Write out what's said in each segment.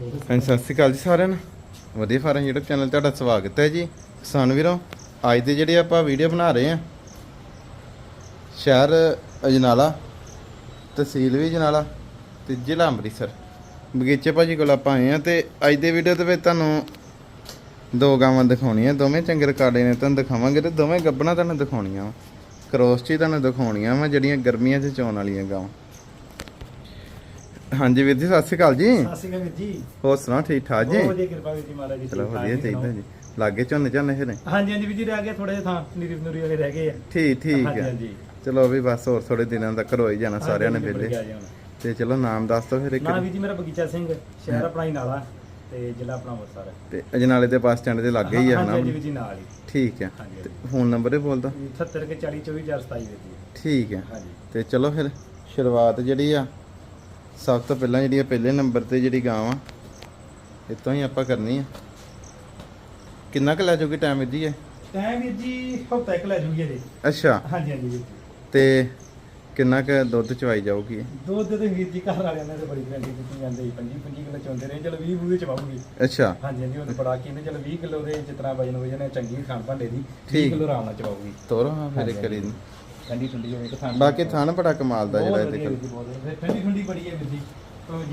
ਹਾਂਜੀ, ਸਤਿ ਸ਼੍ਰੀ ਅਕਾਲ ਜੀ ਸਾਰਿਆਂ ਨੂੰ। ਵਧੀਆ ਫਾਰਮ YouTube ਚੈਨਲ ਤੁਹਾਡਾ ਸਵਾਗਤ ਹੈ ਜੀ। ਕਿਸਾਨ ਵੀਰੋ, ਅੱਜ ਦੇ ਜਿਹੜੇ ਆਪਾਂ ਵੀਡੀਓ ਬਣਾ ਰਹੇ ਆ ਸ਼ਹਿਰ ਅਜਨਾਲਾ, ਤਹਿਸੀਲ ਵੀ ਅਜਨਾਲਾ ਤੇ ਜ਼ਿਲ੍ਹਾ ਅੰਮ੍ਰਿਤਸਰ। ਬਗੀਚੇ ਭਾਜੀ ਕੋਲ ਆਪਾਂ ਆਏ ਆ ਤੇ ਅੱਜ ਦੇ ਵੀਡੀਓ ਦੇ ਵਿੱਚ ਤੁਹਾਨੂੰ ਦੋ ਗਾਵਾਂ ਦਿਖਾਉਣੀਆਂ, ਦੋਵੇਂ ਚੰਗੇ ਰਿਕਾਰਡੇ ਨੇ, ਤੁਹਾਨੂੰ ਦਿਖਾਵਾਂਗੇ ਤੇ ਦੋਵੇਂ ਗੱਬਣਾ ਤੁਹਾਨੂੰ ਦਿਖਾਉਣੀਆਂ ਵਾ। ਕਰੋਸ ਚ ਤੁਹਾਨੂੰ ਦਿਖਾਉਣੀਆਂ ਵਾ ਜਿਹੜੀਆਂ ਗਰਮੀਆਂ 'ਚ ਚੋਣ ਵਾਲੀਆਂ ਗਾਵਾਂ। ਹਾਂਜੀ ਵੀਰ ਜੀ ਸਤਿ ਸ਼੍ਰੀ ਅਕਾਲ ਜੀ। ਸਤਿ ਸ਼੍ਰੀ ਅਕਾਲ ਜੀ। ਹੋਰ ਸੁਣਾਓ ਠੀਕ ਠਾਕ ਜੀ? ਵਧੀਆ ਕਿਰਪਾ ਵੀਰ ਜੀ ਮਹਾਰਾਜ ਜੀ ਚਲੋ ਵਧੀਆ ਜੀ ਚਾਹੀਦਾ। ਜੀ। ਲਾਗੇ ਝੋਨੇ ਝਾਨੇ ਫਿਰ? ਹਾਂਜੀ ਹਾਂਜੀ ਵੀਰ ਜੀ ਰਹਿ ਗਏ ਥੋੜੇ ਜਿਹਾ ਥਾਂ ਨੀਰੀ ਨੂਰੀ ਵਾਲੇ ਰਹਿ ਗਏ ਆ। ਠੀਕ ਠੀਕ ਹਾਂਜੀ ਹੈ ਹਾਂਜੀ। ਚਲੋ ਵੀ ਬਸ ਹੋਰ ਥੋੜੇ ਦਿਨਾਂ ਤੱਕ ਹੋ ਹੀ ਜਾਣਾ ਸਾਰਿਆਂ ਨੇ ਵਿਹਲੇ। ਤੇ ਚਲੋ ਨਾਮ ਦੱਸ ਦੋ ਫਿਰ ਇੱਕ ਨਾ ਵੀਰ। ਜੀ ਮੇਰਾ ਬਗੀਚਾ ਸਿੰਘ ਸ਼ਹਿਰ ਆਪਣਾ ਹੀ ਨਾਲਾ ਤੇ ਜ਼ਿਲ੍ਹਾ ਆਪਣਾ ਅੰਮ੍ਰਿਤਸਰ। ਤੇ ਅਜਨਾਲੇ ਦੇ ਬੱਸ ਸਟੈਂਡ ਦੇ ਲਾਗੇ ਹੀ ਆ ਹਾਂਜੀ, ਹਾਂਜੀ ਜੀ ਨਾਲ ਹੀ। ਠੀਕ ਹੈ ਤੇ ਫੋਨ ਨੰਬਰ ਇਹ ਬੋਲ ਦੋ 70 ਕੇ 40 24 427 ਵੀਰ ਜੀ। ਠੀਕ ਹੈ ਤੇ ਚਲੋ ਫਿਰ ਸ਼ੁਰੂਆਤ ਜਿਹੜੀ ਆ ਸਭ ਤੋਂ ਪਹਿਲਾਂ ਜਿਹੜੀ ਪਹਿਲੇ ਨੰਬਰ ਤੇ ਜਿਹੜੀ ਗਾਂ ਆ ਇਤੋਂ ਹੀ ਆਪਾਂ ਕਰਨੀ ਆ। ਕਿੰਨਾ ਕੁ ਲੈ ਜਾਊਗੀ ਟਾਈਮ ਜੀ ਇਹ? ਟਾਈਮ ਵੀਰ ਜੀ ਹਫਤਾ ਇੱਕ ਲੈ ਜੂਗੀ ਜੀ ਅੱਛਾ। ਹਾਂਜੀ ਹਾਂਜੀ ਵੀਰ ਜੀ। ਤੇ ਕਿੰਨਾ ਕੁ ਦੁੱਧ ਚਵਾਈ ਜਾਊਗੀ ਇਹ? ਦੁੱਧ ਤੇ ਵੀਰ ਜੀ ਘਰ ਵਾਲਿਆਂ ਨੇ ਤੇ ਬੜੀ ਗਰੰਟੀ ਦਿੱਤੀ ਜਾਂਦੇ 25 25 ਕਿਲੋ ਚੋਂਦੇ ਰਹੇ ਚਲੋ 20 ਬੂਹੇ ਚਵਾਉਗੀ। ਅੱਛਾ। ਹਾਂਜੀ ਹਾਂਜੀ ਉਹ ਤਾਂ ਬੜਾ ਕਹਿੰਦੇ ਚਲੋ 20 ਕਿਲੋ ਦੇ ਤਰ੍ਹਾਂ ਵਜਨ ਵਜਨ ਹੈ ਚੰਗੀ ਖਾਣ ਭਾਂਡੇ ਦੀ 20 ਠੀਕ। ਕਿਲੋ ਆਰਾਮ ਨਾਲ ਚਵਾਉਗੀ ਤੋਰੋ ਹਾਂ ਫਿਰ ਇੱਕ ਵਾਰੀ ਨੂੰ। ਠੰਡੀ ਠੰਡੀ ਹੋਵੇ ਤਾਂ ਖਾਣ ਬਾਕੀ ਥਣ ਬੜਾ ਕਮਾਲ ਦਾ ਜਿਹੜਾ ਇਹਦੇ ਕੋਲ। ਠੰਡੀ ਠੰਡੀ ਬੜੀ ਹੈ ਵੀਰ ਜੀ।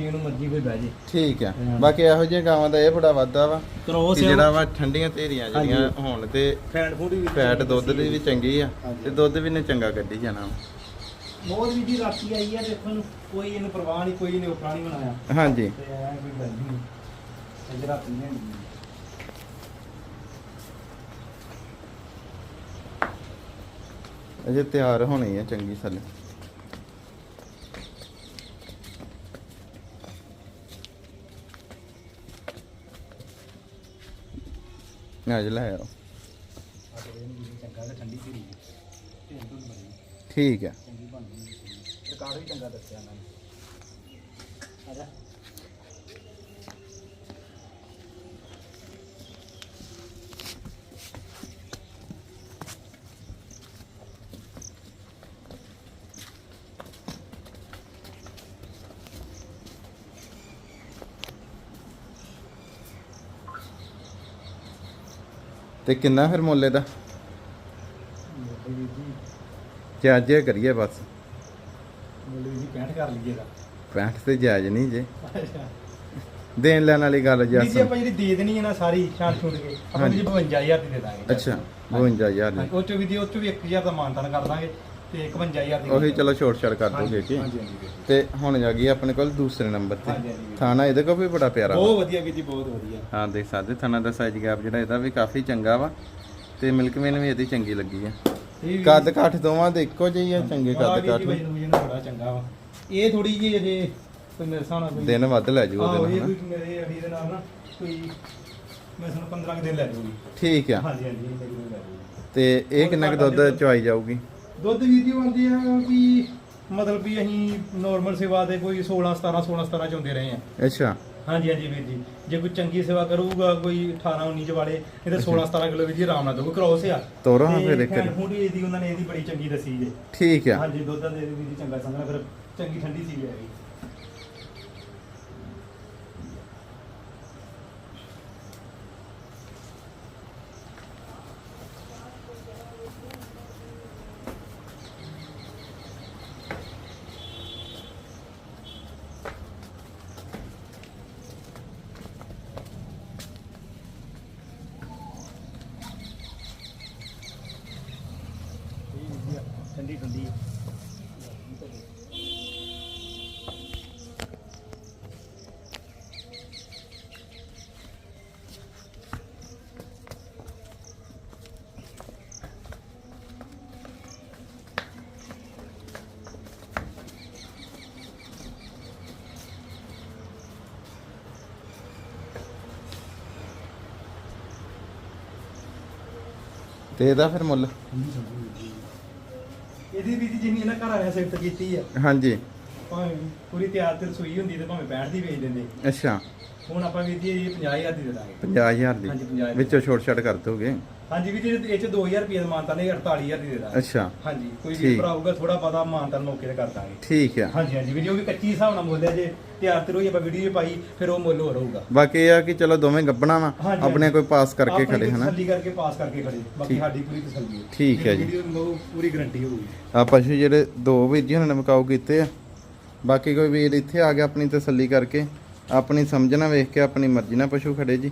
ਨੂੰ ਮਰਜ਼ੀ ਕੋਈ ਬਹਿ ਜੇ। ਠੀਕ ਹਾਂ। ਬਾਕੀ ਇਹੋ ਜਿਹੀਆਂ ਗਾਵਾਂ ਦਾ ਇਹ ਬੜਾ ਵਾਧਾ ਵਾ ਕਰੋਸ ਕਿ ਜਿਹੜਾ ਵਾ ਠੰਡੀਆਂ ਧੇਰੀਆਂ ਜਿਹੜੀਆਂ ਹੋਣ ਤੇ ਫੈਟ ਫੂਡ ਵੀ ਫੈਟ ਦੁੱਧ ਦੀ ਵੀ ਚੰਗੀ ਆ। ਤੇ ਦੁੱਧ ਵੀ ਨੇ ਚੰਗਾ ਕੱਢੀ ਜਾਣਾ ਬਹੁਤ ਵੀ ਜੀ ਰਾਤੀ ਆਈ ਹੈ ਦੇਖੋ ਨੂੰ ਕੋਈ ਇਹਨੂੰ ਪਰਵਾਹ ਨਹੀਂ ਕੋਈ ਇਹਨੇ ਉਪਰਾ ਨਹੀਂ ਬਣਾਇਆ। ਹਾਂਜੀ। ਤੇ ਐ ਕੋਈ ਗੱਲ ਨਹੀਂ ਅੱਜ ਰਾਤੀ ਨਹੀਂ ਅਜੇ ਤਿਆਰ ਹੋਣੀ ਆ ਚੰਗੀ ਸਾਲੇ। ਅੱਜ ਲੈ ਆਓ ਠੀਕ ਹੈ ਰਿਕਾਰਡ ਵੀ ਚੰਗਾ ਦੱਸਿਆ ਇਹਨਾਂ ਨੇ। ਤੇ ਕਿੰਨਾ ਫਿਰ ਮੁੱਲ ਇਹਦਾ? ਜਾਇਜ਼ ਕਰੀਏ ਬਸ। ਮੁੱਲ ਜੀ 65 ਕਰ ਲਈਏ ਦਾ 65 ਤੇ ਜਾਇਜ਼ ਨਹੀਂ ਜੇ। ਦੇਣ ਲੈਣ ਵਾਲੀ ਗੱਲ ਜੀ ਜੀ ਆਪਾਂ ਜਿਹੜੀ ਦੇ ਦੇਣੀ ਹੈ ਨਾ ਸਾਰੀ ਛਾਂਟ ਛੁੱਟ ਕੇ ਆਪਾਂ। ਜੀ 52000 ਦੀ ਦੇ ਦਾਂਗੇ। ਅੱਛਾ 52000 ਦੀ। ਉਹ ਚੋਂ ਵੀ ਦੀ ਉਹ ਚੋਂ ਵੀ 1000 ਦਾ ਮਾਨਤਾਨ ਕਰ ਦਾਂਗੇ। ਤੇ 51000 ਦੀ ਉਹੀ ਚਲੋ ਛੋਟ ਛੜ ਕਰ ਦੋਗੇ ਜੀ ਹਾਂਜੀ ਹਾਂਜੀ ਵੀਰ ਜੀ। ਤੇ ਹੁਣ ਜਾ ਗਈ ਆਪਣੇ ਕੋਲ ਦੂਸਰੇ ਨੰਬਰ ਤੇ। ਹਾਂਜੀ, ਹਾਂਜੀ। ਥਾਣਾ ਇਹਦੇ ਕੋਲ ਵੀ ਬੜਾ ਪਿਆਰਾ ਵਾ। ਬਹੁਤ ਵਧੀਆ ਵੀਰ ਜੀ ਬਹੁਤ ਵਧੀਆ। ਹਾਂ ਦੇਖ ਸਕਦੇ ਥਾਣਾ ਦਾ ਸਾਈਜ਼ ਗੈਪ ਜਿਹੜਾ ਇਹਦਾ ਵੀ ਕਾਫੀ ਚੰਗਾ ਵਾ। ਤੇ ਮਿਲਕਮੇਨ ਵੀ ਇਹਦੀ ਚੰਗੀ ਲੱਗੀ ਆ। ਇਹ ਕੱਦ ਕਾਠ ਦੋਵਾਂ ਦੇ ਇੱਕੋ ਜਿਹੀ ਆ ਚੰਗੇ ਕੱਦ ਵੀਰ ਕਾਠ ਜੀ ਵਜਨ ਵਜਨ ਬੜਾ ਚੰਗਾ ਵਾ। ਇਹ ਥੋੜੀ ਜਿਹੀ ਅਜੇ ਕੋਈ ਮੇਰੇ ਹਿਸਾਬ ਨਾਲ ਕੋਈ ਦਿਨ ਵੱਧ ਲੈ ਜੂ ਉਹਦੇ ਇਹ ਨਾਲ ਹਨਾ। ਮੇਰੇ ਅੜੀ ਦੇ ਨਾਲ ਨਾ ਕੋਈ ਮੈਂ ਸਾਨੂੰ 15 ਕੁ ਦਿਨ ਲੈ ਜੂਗੀ। ਠੀਕ ਆ। ਹਾਂਜੀ ਹਾਂਜੀ ਲੈ ਤੇ ਇਹ ਕਿੰਨਾ ਕੁ ਦੁੱਧ ਚਵਾਈ ਜਾਊਗੀ? ਦੁੱਧ ਵੀਰ ਜੀ ਆਉਂਦੀ ਆ ਵੀ ਮਤਲਬ ਵੀ ਅਸੀਂ ਨਾਰਮਲ ਸੇਵਾ ਤੇ ਕੋਈ 16 17 16 17 ਚ ਹੁੰਦੇ ਰਹੇ ਆ ਅੱਛਾ। ਹਾਂਜੀ ਹਾਂਜੀ ਵੀਰ ਜੀ। ਜੇ ਕੋਈ ਚੰਗੀ ਸੇਵਾ ਕਰੂਗਾ ਕੋਈ 18 19 ਚ ਵਾਲੇ ਇਹ ਤਾਂ 16 17 ਕਿਲੋ ਵੀਰ ਜੀ ਆਰਾਮ ਨਾਲ ਦਊਗਾ ਕ੍ਰੋਸ ਆ। ਤੋਰੋ ਹਾਂ ਫਿਰ ਇੱਕ। ਫੂਡ ਇਹਦੀ ਉਹਨਾਂ ਨੇ ਇਹਦੀ ਬੜੀ ਚੰਗੀ ਦੱਸੀ ਜੇ। ਠੀਕ ਆ। ਹਾਂਜੀ ਦੁੱਧ ਦੇ ਵੀਰ ਜੀ ਚੰਗਾ ਸੰਗਣਾ ਫਿਰ ਚੰਗੀ ਠੰਡੀ ਸੀ ਹੈਗੀ ਠੰਡੀ ਠੰਡੀ ਤੇ ਇਹਦਾ ਫਿਰ ਮੁੱਲ। ਇਹਦੀ ਵੀ ਜਿੰਨੀ ਇਹਨਾਂ ਘਰ ਆਇਆ ਸਿਫਤ ਕੀਤੀ ਆ ਹਾਂਜੀ। ਭਾਵੇਂ ਪੂਰੀ ਤਿਆਰ ਤੇ ਰਸੋਈ ਹੁੰਦੀ ਤੇ ਭਾਵੇਂ 65 ਦੀ ਵੇਚ ਦਿੰਦੇ। ਅੱਛਾ। ਹੁਣ ਆਪਾਂ ਵੀ ਜੀ ਇਹ 50000 ਦੀ ਦੇ ਦਾਂਗੇ। 50000 ਦੀ। ਹਾਂਜੀ, 50,000 ਵਿੱਚੋਂ ਛੋਟ ਛੜ ਕਰ ਦੋਗੇ? ਹਾਂਜੀ ਵੀ ਜੀ ਇਹ ਚ 2000 ਰੁਪਏ ਦਾ ਮਾਨਤਾ ਨੇ 48000 ਦੀ ਦੇ ਦਾਂਗੇ। ਅੱਛਾ। ਹਾਂਜੀ ਕੋਈ ਠੀਕ। ਵੀ ਭਰਾ ਹੋਊਗਾ ਥੋੜਾ ਪਤਾ ਮਾਨਤਾ ਮੌਕੇ ਤੇ ਕਰ ਦਾਂਗੇ। ਠੀਕ ਆ। ਹਾਂਜੀ ਹਾਂਜੀ ਵੀਡੀਓ ਵੀ ਕੱਚੀ ਹਿਸਾਬ ਨਾਲ ਮੁੱਲ ਹੈ ਜੇ ਤਿਆਰ ਤੇ ਹੋਈ ਆਪਾਂ ਵੀਡੀਓ ਪਾਈ ਫਿਰ ਉਹ ਮੁੱਲ ਹੋਰ ਹੋਊਗਾ। ਬਾਕੀ ਇਹ ਆ ਕਿ ਚਲੋ ਦੋਵੇਂ ਗੱਬਣਾ ਵਾ ਹਾਂਜੀ, ਆਪਣੇ ਕੋਈ ਪਾਸ ਕਰਕੇ ਆਪਣੀ ਖੜੇ ਹਨਾ। ਤਸੱਲੀ ਕਰਕੇ ਪਾਸ ਕਰਕੇ ਖੜੇ ਬਾਕੀ ਠੀਕ। ਸਾਡੀ ਪੂਰੀ ਤਸੱਲੀ ਹੈ। ਠੀਕ ਹੈ ਜੀ। ਵੀਡੀਓ ਨੂੰ ਪੂਰੀ ਗਾਰੰਟੀ ਹੋਊਗੀ। ਆ ਪਸ਼ੂ ਜਿਹੜੇ ਦੋ ਵੀਰ ਜੀ ਉਹਨਾਂ ਨੇ ਮਕਾਓ ਕੀਤੇ ਆ ਬਾਕੀ ਕੋਈ ਵੀਰ ਇੱਥੇ ਆ ਗਿਆ ਆਪਣੀ ਤਸੱਲੀ ਕਰਕੇ ਆਪਣੀ ਸਮਝ ਨਾਲ ਵੇਖ ਕੇ ਆਪਣੀ ਮਰਜ਼ੀ ਨਾਲ ਪਸ਼ੂ ਖੜੇ ਜੀ।